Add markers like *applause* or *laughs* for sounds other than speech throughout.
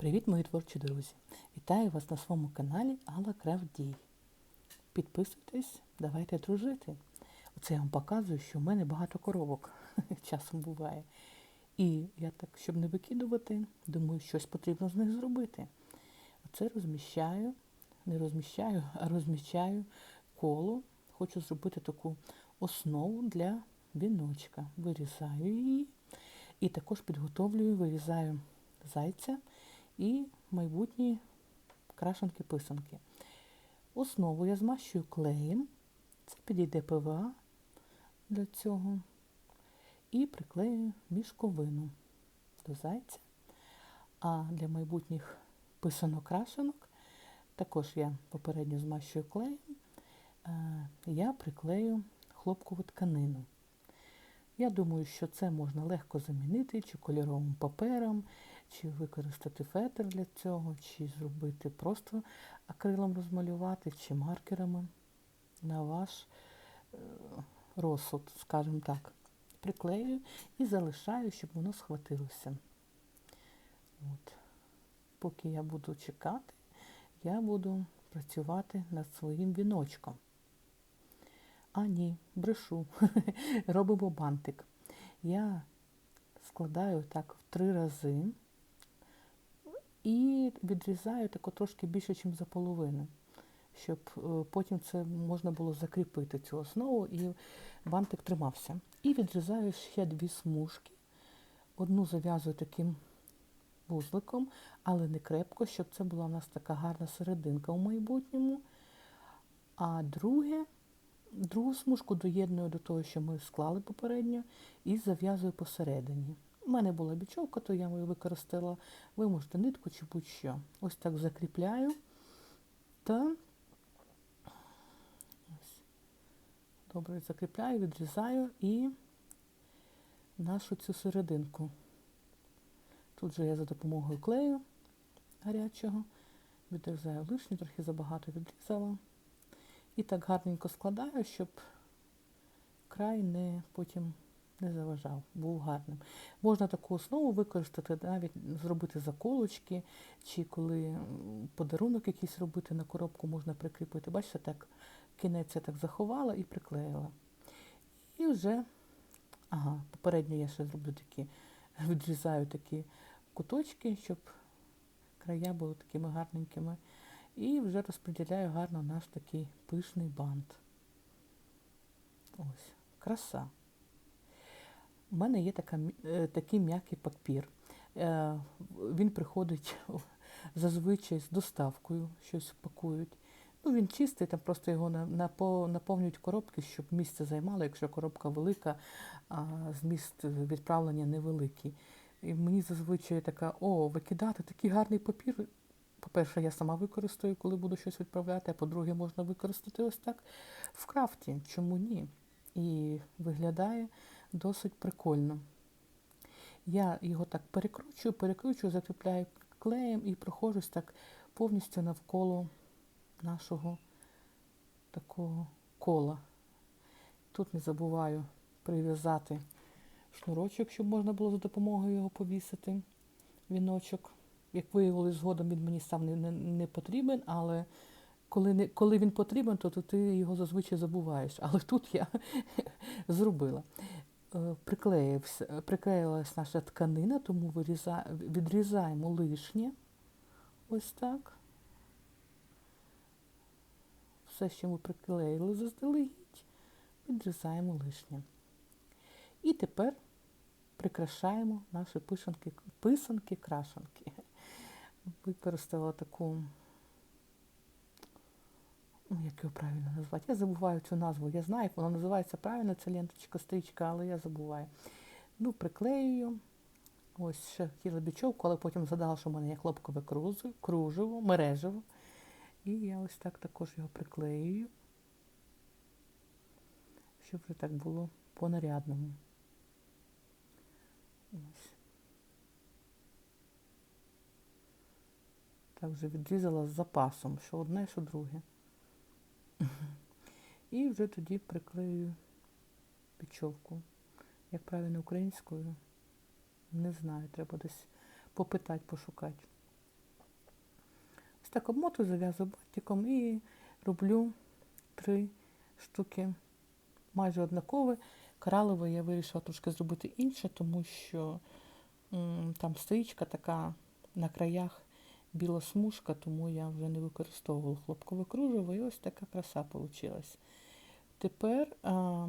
Привіт, мої творчі друзі! Вітаю вас на своєму каналі Алла Крафт Дій. Підписуйтесь, давайте дружити. Оце я вам показую, що в мене багато коробок *laughs* часом буває. І я так, щоб не викидувати, думаю, щось потрібно з них зробити. Оце розміщаю, не розміщаю, а розміщаю коло. Хочу зробити таку основу для віночка. Вирізаю її. І також підготовлюю, вирізаю зайця і майбутні крашенки-писанки. Основу я змащую клеєм, це підійде ПВА для цього. І приклею мішковину до зайця. А для майбутніх писанок-крашенок також я попередньо змащую клеєм, я приклею хлопкову тканину. Я думаю, що це можна легко замінити чи кольоровим папером, чи використати фетр для цього, чи зробити просто акрилом розмалювати, чи маркерами на ваш е, розсуд, скажімо так. Приклею і залишаю, щоб воно схватилося. От. Поки я буду чекати, я буду працювати над своїм віночком. А ні, брешу. *laughs* Робимо бантик. Я складаю так в три рази і відрізаю тако трошки більше, ніж за половину, щоб е, потім це можна було закріпити цю основу і бантик тримався. І відрізаю ще дві смужки. Одну зав'язую таким вузликом, але не крепко, щоб це була у нас така гарна серединка у майбутньому. А друге, другу смужку доєдную до того, що ми склали попередньо, і зав'язую посередині. У мене була бічовка, то я її використала. Ви можете нитку чи будь-що. Ось так закріпляю та ось. добре закріпляю, відрізаю і нашу цю серединку. Тут же я за допомогою клею гарячого відрізаю лишню, трохи забагато відрізала. І так гарненько складаю, щоб край не потім не заважав, був гарним. Можна таку основу використати, навіть зробити заколочки, чи коли подарунок якийсь робити на коробку, можна прикріпити. Бачите, так кінець я так заховала і приклеїла. І вже, ага, попередньо я ще зроблю такі, *laughs* відрізаю такі куточки, щоб края були такими гарненькими. І вже розподіляю гарно наш такий пишний бант. Ось, краса. У мене є така, е, такий м'який папір. Е, він приходить *laughs* зазвичай з доставкою, щось пакують. Ну, Він чистий, там просто його наповнюють коробки, щоб місце займало, якщо коробка велика, а зміст відправлення невеликий. І мені зазвичай така, о, викидати такий гарний папір. По-перше, я сама використаю, коли буду щось відправляти, а по-друге, можна використати ось так в крафті. Чому ні? І виглядає досить прикольно. Я його так перекручую, перекручую, закріпляю клеєм і проходжусь так повністю навколо нашого такого кола. Тут не забуваю прив'язати шнурочок, щоб можна було за допомогою його повісити. Віночок. Як виявилось, згодом він мені сам не, не, не потрібен, але коли не, коли він потрібен, то, то ти його зазвичай забуваєш. Але тут я *laughs* зробила. Е, приклеїлась наша тканина, тому виріза, відрізаємо лишнє. Ось так. Все, що ми приклеїли заздалегідь, відрізаємо лишнє. І тепер прикрашаємо наші писанки, писанки крашанки. Використала таку ну, як його правильно назвати? Я забуваю цю назву. Я знаю, як вона називається правильно, це ленточка, стрічка, але я забуваю. Ну, приклеюю. Ось ще хотіла бічовку, але потім згадала, що в мене є хлопкове кружево, мережево. І я ось так також його приклеюю, щоб вже так було по-нарядному. Ось. Так вже відрізала з запасом, що одне, що друге. І вже тоді приклею печовку. Як правильно українською, не знаю, треба десь попитати, пошукати. Ось так обмотую, зав'язую бантиком і роблю три штуки майже однакові. Коралове я вирішила трошки зробити інше, тому що м, там стрічка така на краях біла смужка, тому я вже не використовувала хлопкове кружево, і ось така краса вийшла. Тепер а,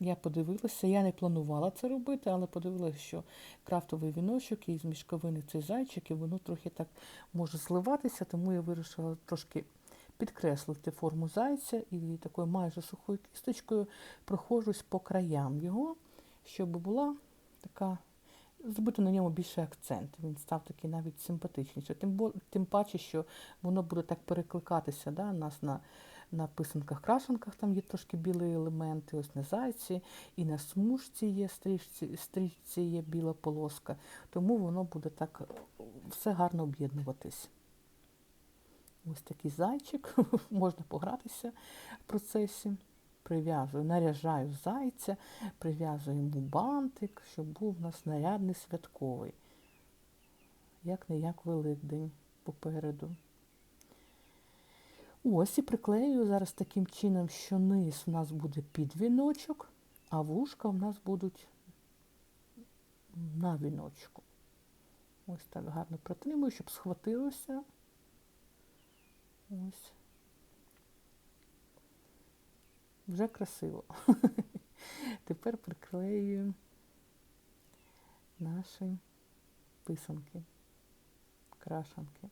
я подивилася, я не планувала це робити, але подивилася, що крафтовий віночок із мішковини цей зайчик, і воно трохи так може зливатися, тому я вирішила трошки підкреслити форму зайця і такою майже сухою кісточкою проходжусь по краям його, щоб була така, зробити на ньому більший акцент. Він став такий навіть симпатичніший. Тим, тим паче, що воно буде так перекликатися. Да? Нас на, на писанках-крашенках там є трошки білі елементи, ось на зайці, і на смужці є стрічці, стрічці є біла полоска. Тому воно буде так все гарно об'єднуватись. Ось такий зайчик, *laughs* можна погратися в процесі. Прив'язую, наряжаю зайця, прив'язую йому бантик, щоб був у нас нарядний святковий. Як не як Великдень попереду. Ось і приклею зараз таким чином, що низ у нас буде під віночок, а вушка у нас будуть на віночку. Ось так гарно протримую, щоб схватилося. Ось. Вже красиво. *laughs* Тепер приклею наші писанки, крашанки.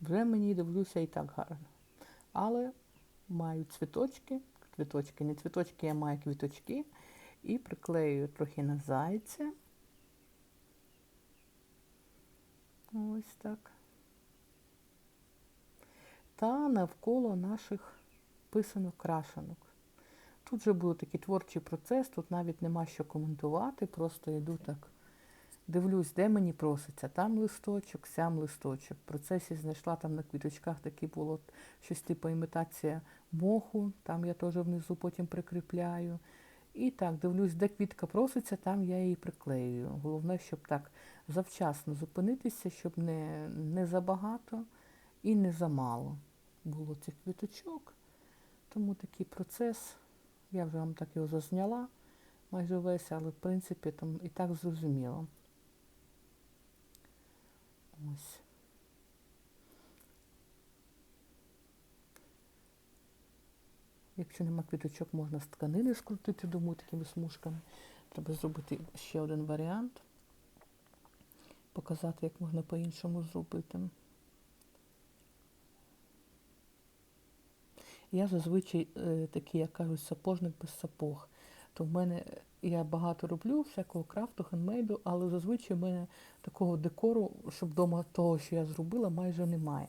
Вже мені дивлюся і так гарно. Але маю цвіточки, цвіточки, не цвіточки, я маю квіточки. І приклею трохи на зайця. Ось так. Та навколо наших писанок крашенок. Тут вже буде такий творчий процес, тут навіть нема що коментувати, просто йду так. Дивлюсь, де мені проситься. Там листочок, сям листочок. В процесі знайшла там на квіточках таке було щось типу імітація моху, там я теж внизу потім прикріпляю. І так, дивлюсь, де квітка проситься, там я її приклеюю. Головне, щоб так завчасно зупинитися, щоб не, не забагато і не замало було цих квіточок. Тому такий процес, я вже вам так його зазняла майже весь, але в принципі там і так зрозуміло. Ось. Якщо нема квіточок, можна з тканини скрутити, думаю, такими смужками. Треба зробити ще один варіант. Показати, як можна по-іншому зробити. Я зазвичай е, такий, як кажуть, сапожник без сапог. То в мене я багато роблю всякого крафту, хендмейду, але зазвичай в мене такого декору, щоб вдома того, що я зробила, майже немає.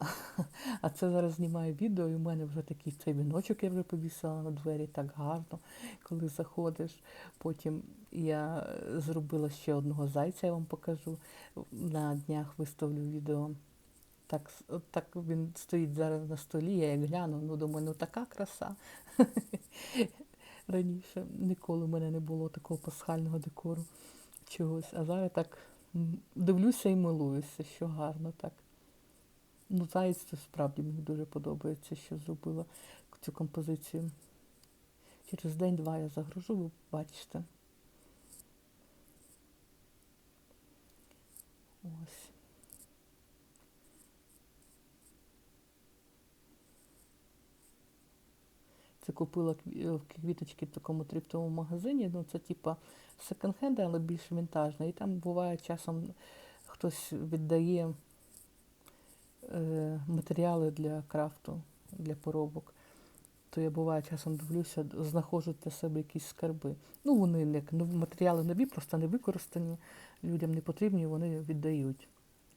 *laughs* А це зараз знімаю відео, і в мене вже такий цей віночок я вже повісила на двері так гарно, коли заходиш. Потім я зробила ще одного зайця, я вам покажу. На днях виставлю відео. Так, так він стоїть зараз на столі, я як гляну, ну думаю, ну така краса. *laughs* Раніше ніколи в мене не було такого пасхального декору чогось. А зараз так дивлюся і милуюся, що гарно так. Ну, заєць це справді мені дуже подобається, що зробила цю композицію. Через день-два я загружу, ви бачите. Ось. Це купила е, квіточки в такому триптовому магазині. Ну, це типа секонд-хенд, але більш вінтажне. І там буває часом хтось віддає матеріали для крафту, для поробок. То я буває часом дивлюся, знаходжу для себе якісь скарби. Ну, вони як матеріали нові, просто не використані, людям не потрібні, вони віддають.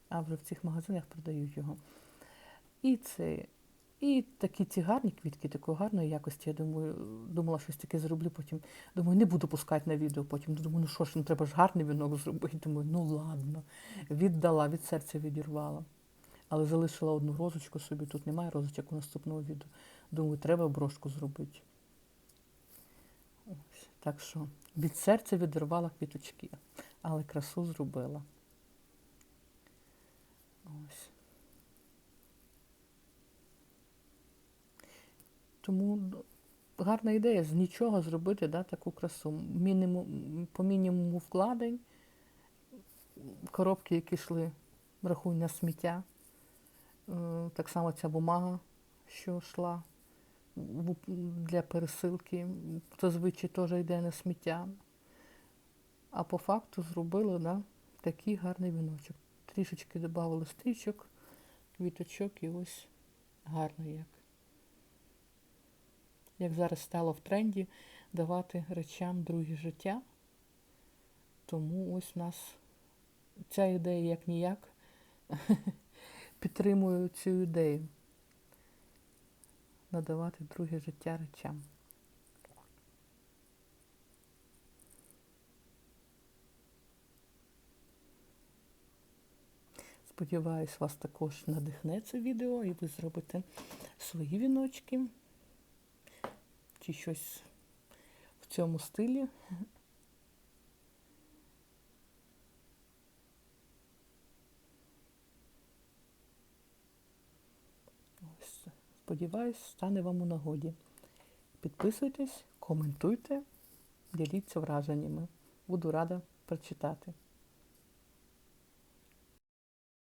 А вже в цих магазинах продають його. І це. І такі ці гарні квітки, такої гарної якості. Я думаю, думала, щось таке зроблю, потім думаю, не буду пускати на відео. Потім думаю, ну що ж, ну треба ж гарний вінок зробити. Думаю, ну ладно. Віддала, від серця відірвала. Але залишила одну розочку собі, тут немає розочок у наступного відео. Думаю, треба брошку зробити. Так що від серця відривала квіточки, але красу зробила. Ось. Тому ну, гарна ідея з нічого зробити да, таку красу. Мінімум, по мінімуму вкладень, коробки, які йшли, рахуй на сміття. Е, Так само ця бумага, що йшла для пересилки, зазвичай теж йде на сміття. А по факту зробили да, такий гарний віночок. Трішечки додали стрічок, квіточок і ось гарно як. Як зараз стало в тренді давати речам друге життя. Тому ось у нас ця ідея як ніяк *laughs* підтримую цю ідею. Надавати друге життя речам. Сподіваюсь, вас також надихне це відео і ви зробите свої віночки чи щось в цьому стилі. Ось, сподіваюсь, стане вам у нагоді. Підписуйтесь, коментуйте, діліться враженнями. Буду рада прочитати.